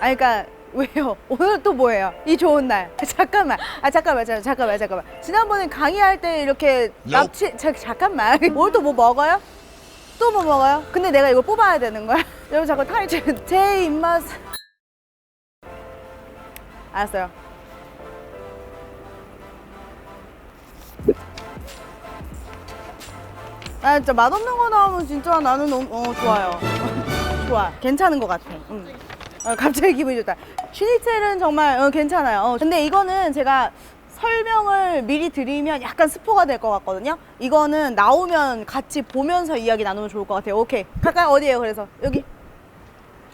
아니 그러니까 왜요? 오늘 또 뭐예요? 이 좋은 날. 잠깐만. 아 잠깐만. 잠깐만. 잠깐만. 잠깐만. 지난번에 강의할 때 이렇게 납치 자, 잠깐만. 오늘 또 뭐 먹어요? 또 뭐 먹어요? 근데 내가 이걸 뽑아야 되는 거야? 여러분 자꾸 탈출. 제 입맛. 알았어요. 나 진짜 맛없는 거 나오면 진짜 나는 너무 어 좋아요. 좋아. 괜찮은 것 같아. 응. 어, 갑자기 기분이 좋다. 슈니첼은 정말 어, 괜찮아요. 어, 근데 이거는 제가 설명을 미리 드리면 약간 스포가 될 것 같거든요. 이거는 나오면 같이 보면서 이야기 나누면 좋을 것 같아요. 오케이. 가까이 어디에요? 그래서 여기.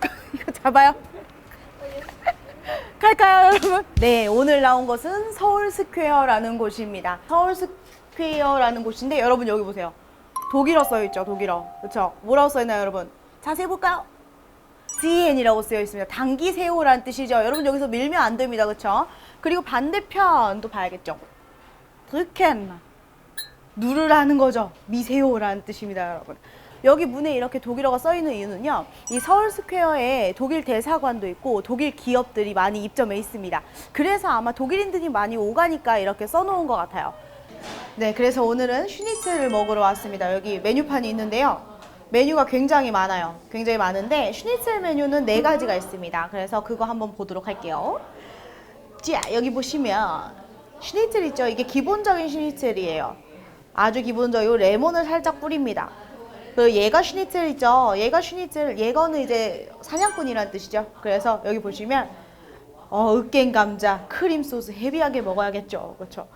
이거 잡아요. 갈까요, 여러분? 네, 오늘 나온 곳은 서울 스퀘어라는 곳입니다. 서울 스퀘어라는 곳인데 여러분 여기 보세요. 독일어 써 있죠, 독일어. 그렇죠? 뭐라고 써 있나요, 여러분? 자세히 볼까요? DN이라고 쓰여 있습니다. 당기세요라는 뜻이죠. 여러분 여기서 밀면 안 됩니다. 그렇죠? 그리고 반대편도 봐야겠죠. 드켄 누르라는 거죠. 미세요라는 뜻입니다, 여러분. 여기 문에 이렇게 독일어가 써 있는 이유는요. 이 서울 스퀘어에 독일 대사관도 있고 독일 기업들이 많이 입점해 있습니다. 그래서 아마 독일인들이 많이 오가니까 이렇게 써 놓은 것 같아요. 네, 그래서 오늘은 슈니첼을 먹으러 왔습니다. 여기 메뉴판이 있는데요. 메뉴가 굉장히 많아요. 굉장히 많은데 슈니첼 메뉴는 네 가지가 있습니다. 그래서 그거 한번 보도록 할게요. 자, 여기 보시면 슈니첼 있죠? 이게 기본적인 슈니첼이에요. 아주 기본적이고 레몬을 살짝 뿌립니다. 그 얘가 슈니첼 있죠? 얘가 슈니첼, 얘거는 이제 사냥꾼이라는 뜻이죠. 그래서 여기 보시면 어, 으깬 감자, 크림 소스 헤비하게 먹어야겠죠. 그렇죠?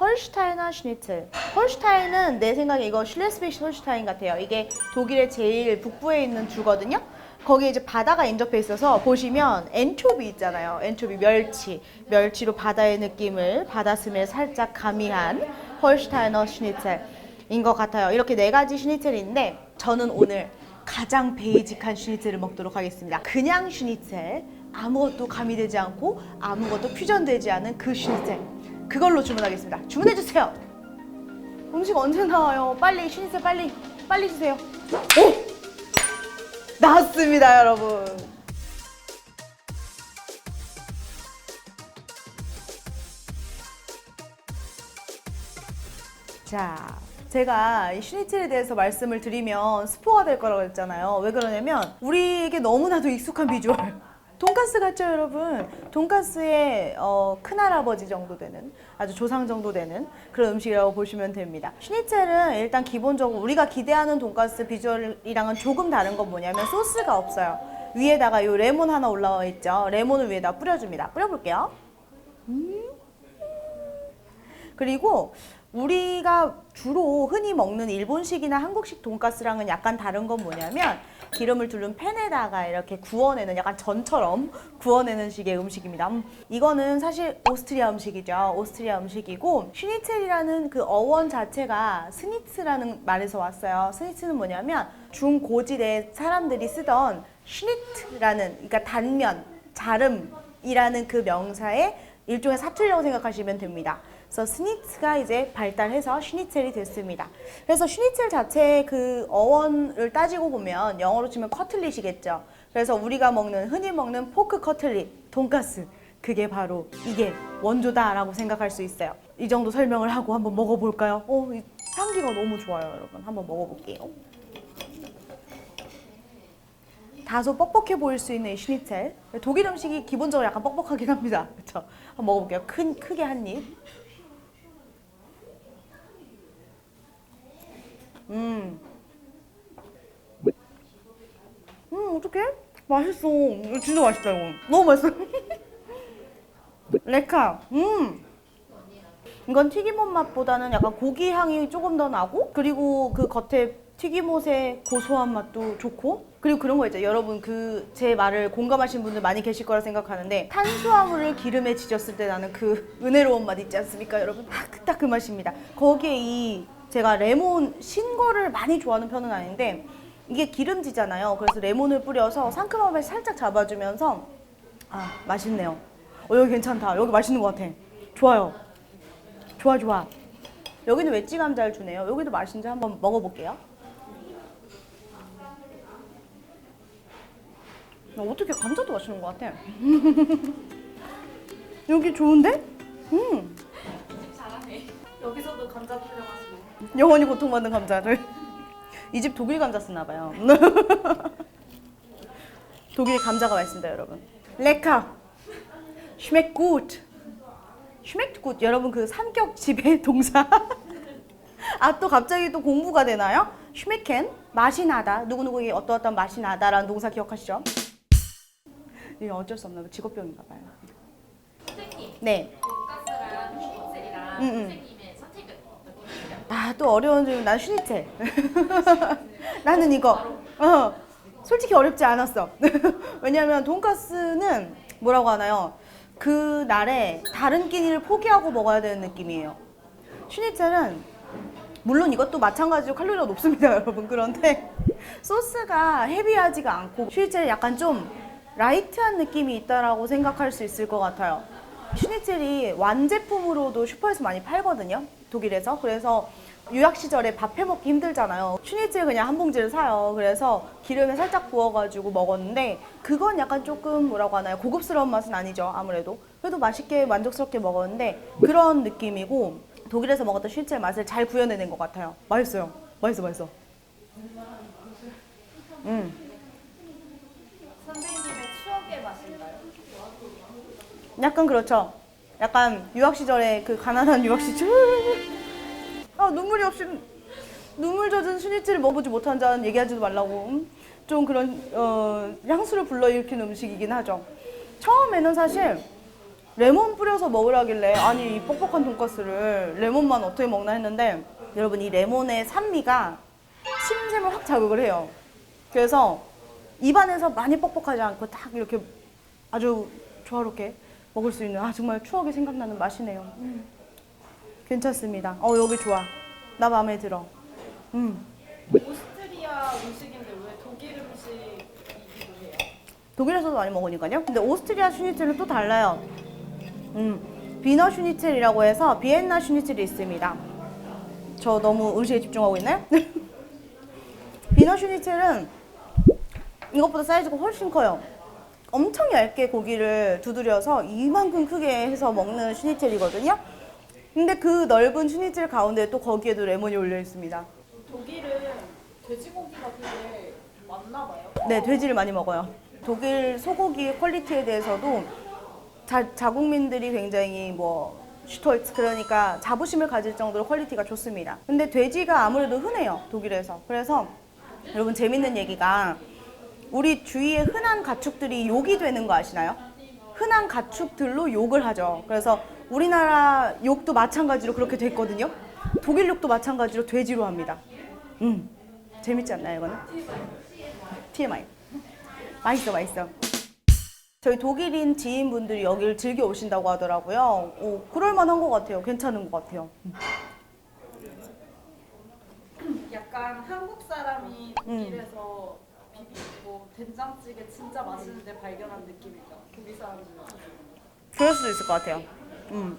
헐슈타인과 슈니첼. 헐슈타인은 내 생각에 이거 슐레스베시 헐슈타인 같아요. 이게 독일의 제일 북부에 있는 주거든요. 거기에 이제 바다가 인접해 있어서 보시면 엔초비 있잖아요. 엔초비 멸치. 멸치로 바다의 느낌을 바다스멜 살짝 가미한 헐슈타이너 슈니첼인 것 같아요. 이렇게 네 가지 슈니첼인데 저는 오늘 가장 베이직한 슈니첼을 먹도록 하겠습니다. 그냥 슈니첼. 아무것도 가미되지 않고 아무것도 퓨전되지 않은 그 슈니첼. 그걸로 주문하겠습니다. 주문해 주세요. 음식 언제 나와요? 빨리 슈니첼 빨리 빨리 주세요. 오! 나왔습니다, 여러분. 자, 제가 이 슈니첼에 대해서 말씀을 드리면 스포가 될 거라고 했잖아요. 왜 그러냐면 우리에게 너무나도 익숙한 비주얼. 돈가스 같죠, 여러분? 돈가스의 어, 큰할아버지 정도 되는 아주 조상 정도 되는 그런 음식이라고 보시면 됩니다. 슈니첼은 일단 기본적으로 우리가 기대하는 돈가스 비주얼이랑은 조금 다른 건 뭐냐면 소스가 없어요. 위에다가 요 레몬 하나 올라와 있죠. 레몬을 위에다 뿌려줍니다. 뿌려볼게요. 그리고 우리가 주로 흔히 먹는 일본식이나 한국식 돈가스랑은 약간 다른 건 뭐냐면 기름을 두른 팬에다가 이렇게 구워내는 약간 전처럼 구워내는 식의 음식입니다. 음, 이거는 사실 오스트리아 음식이죠. 오스트리아 음식이고 슈니첼이라는 그 어원 자체가 스니츠라는 말에서 왔어요. 스니츠는 뭐냐면 중고지대 사람들이 쓰던 슈니트라는 그러니까 단면, 자름이라는 그 명사의 일종의 사투리라고 생각하시면 됩니다. 그래서 스니츠가 이제 발달해서 슈니첼이 됐습니다. 그래서 슈니첼 자체의 그 어원을 따지고 보면 영어로 치면 커틀릿이겠죠. 그래서 우리가 먹는 흔히 먹는 포크 커틀릿, 돈가스 그게 바로 이게 원조다라고 생각할 수 있어요. 이 정도 설명을 하고 한번 먹어볼까요? 어, 이 향기가 너무 좋아요, 여러분. 한번 먹어볼게요. 다소 뻑뻑해 보일 수 있는 이 슈니첼. 독일 음식이 기본적으로 약간 뻑뻑하긴 합니다. 그렇죠? 한번 먹어볼게요. 큰 크게 한 입. 음. 음, 어떡해? 맛있어. 이거 진짜 맛있다, 이거. 너무 맛있어. 레카. 음. 이건 튀김옷 맛보다는 약간 고기 향이 조금 더 나고, 그리고 그 겉에 튀김옷의 고소한 맛도 좋고, 그리고 그런 거 있죠. 여러분, 그 제 말을 공감하신 분들 많이 계실 거라 생각하는데, 탄수화물을 기름에 지졌을 때 나는 그 은혜로운 맛 있지 않습니까, 여러분? 딱그 맛입니다. 거기에 이 제가 레몬 신 거를 많이 좋아하는 편은 아닌데 이게 기름지잖아요. 그래서 레몬을 뿌려서 상큼함을 살짝 잡아주면서 아 맛있네요. 어, 여기 괜찮다. 여기 맛있는 것 같아. 좋아요. 좋아 좋아. 여기는 웨지 감자를 주네요. 여기도 맛있는지 한번 먹어볼게요. 나 어떻게 감자도 맛있는 것 같아. 여기 좋은데? 음. 여기서도 감자 촬영하시네. 영원히 고통받는 감자를. 이 집 독일 감자 쓰나 봐요. 독일 감자가 맛있습니다, 여러분. 레카. schmeckt gut. schmeckt gut. 여러분 그 삼격 지배 동사. 아 또 갑자기 또 공부가 되나요? schmecken 맛이 나다. 누구누구에게 어떠어떤 맛이 나다라는 동사 기억하시죠? 이게 어쩔 수 없나 봐. 직업병인가 봐요. 선생님, 네. 돈가스랑 음, 음. 선생님의 선택은 어떠세요? 아 또 어려운 줄, 난 슈니첼. 나는 이거. 어, 솔직히 어렵지 않았어. 왜냐면 돈가스는 뭐라고 하나요? 그 날에 다른 끼니를 포기하고 먹어야 되는 느낌이에요. 슈니첼은 물론 이것도 마찬가지로 칼로리가 높습니다, 여러분. 그런데 소스가 헤비하지가 않고 슈니첼은 약간 좀 라이트한 느낌이 있다라고 생각할 수 있을 것 같아요. 슈니첼이 완제품으로도 슈퍼에서 많이 팔거든요. 독일에서. 그래서 유학 시절에 밥 해 먹기 힘들잖아요. 슈니첼 그냥 한 봉지를 사요. 그래서 기름에 살짝 부어가지고 먹었는데 그건 약간 조금 뭐라고 하나요? 고급스러운 맛은 아니죠. 아무래도. 그래도 맛있게 만족스럽게 먹었는데 그런 느낌이고 독일에서 먹었던 슈니첼 맛을 잘 구현해낸 것 같아요. 맛있어요. 맛있어, 맛있어. 음. 선생님의 추억의 맛인가요? 약간 그렇죠. 약간 유학 시절에 그 가난한 유학 시절. 아 눈물이 없이 눈물 젖은 슈니츠를 먹어보지 못한 자는 얘기하지도 말라고. 음? 좀 그런 어, 향수를 불러일으키는 음식이긴 하죠. 처음에는 사실 레몬 뿌려서 먹으라길래 아니 이 뻑뻑한 돈가스를 레몬만 어떻게 먹나 했는데 여러분 이 레몬의 산미가 침샘을 확 자극을 해요. 그래서 입안에서 많이 뻑뻑하지 않고 딱 이렇게 아주 조화롭게 먹을 수 있는 아 정말 추억이 생각나는 맛이네요. 음. 괜찮습니다. 어 여기 좋아. 나 마음에 들어. 음. 오스트리아 음식인데 왜 독일 음식이기도 해요? 독일에서도 많이 먹으니까요. 근데 오스트리아 슈니첼은 또 달라요. 음. 비너 슈니첼이라고 해서 비엔나 슈니첼이 있습니다. 저 너무 음식에 집중하고 있나요? 비너 슈니첼은 이것보다 사이즈가 훨씬 커요. 엄청 얇게 고기를 두드려서 이만큼 크게 해서 먹는 슈니첼이거든요. 근데 그 넓은 슈니첼 가운데 또 거기에도 레몬이 올려 있습니다. 독일은 돼지고기가 되게 많나 봐요. 네, 돼지를 많이 먹어요. 독일 소고기 퀄리티에 대해서도 자, 자국민들이 굉장히 뭐 슈톨츠 그러니까 자부심을 가질 정도로 퀄리티가 좋습니다. 근데 돼지가 아무래도 흔해요, 독일에서. 그래서 여러분 재밌는 얘기가 우리 주위에 흔한 가축들이 욕이 되는 거 아시나요? 흔한 가축들로 욕을 하죠. 그래서 우리나라 욕도 마찬가지로 그렇게 됐거든요. 독일 욕도 마찬가지로 돼지로 합니다. 음, 재밌지 않나요, 이거는? TMI. 맛있어, 맛있어. 저희 독일인 지인분들이 여기를 즐겨 오신다고 하더라고요. 오, 그럴 만한 것 같아요. 괜찮은 것 같아요. 약간 한국 사람이 음. 독일에서 비비고 된장찌개 진짜 맛있는데 발견한 느낌이죠. 독일 사람들은. 그럴 수도 있을 것 같아요. 음.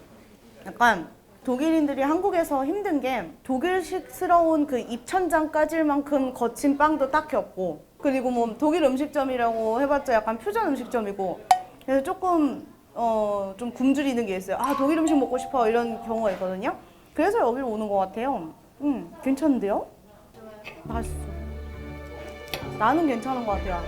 약간 독일인들이 한국에서 힘든 게 독일식스러운 그 입천장 까질 만큼 거친 빵도 딱히 없고 그리고 뭐 독일 음식점이라고 해봤자 약간 퓨전 음식점이고 그래서 조금 어 좀 굶주리는 게 있어요. 아 독일 음식 먹고 싶어 이런 경우가 있거든요. 그래서 여기로 오는 것 같아요. 음 괜찮은데요? 맛있어. 나는 괜찮은 것 같아요.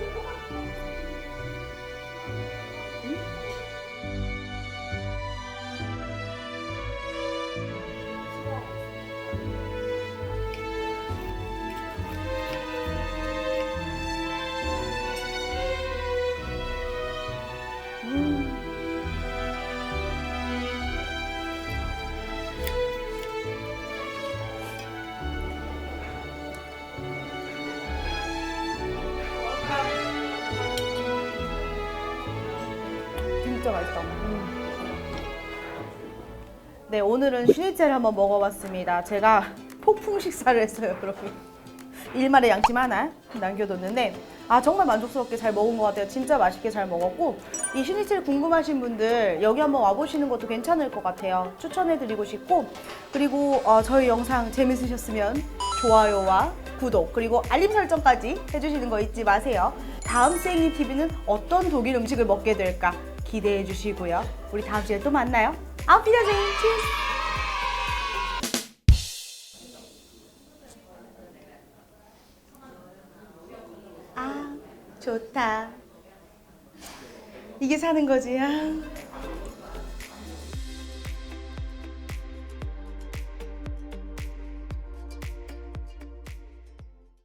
진짜 맛있다. 음. 네, 오늘은 슈니첼 한번 먹어봤습니다. 제가 폭풍 식사를 했어요, 여러분. 일말의 양심 하나 남겨뒀는데 아 정말 만족스럽게 잘 먹은 것 같아요. 진짜 맛있게 잘 먹었고 이 슈니첼 궁금하신 분들 여기 한번 와보시는 것도 괜찮을 것 같아요. 추천해드리고 싶고 그리고 어, 저희 영상 재밌으셨으면 좋아요와 구독 그리고 알림 설정까지 해주시는 거 잊지 마세요. 다음 생님 TV는 어떤 독일 음식을 먹게 될까 기대해 주시고요. 우리 다음 주에 또 만나요. 아피다제인 치즈. 아 좋다. 이게 사는 거지. 아.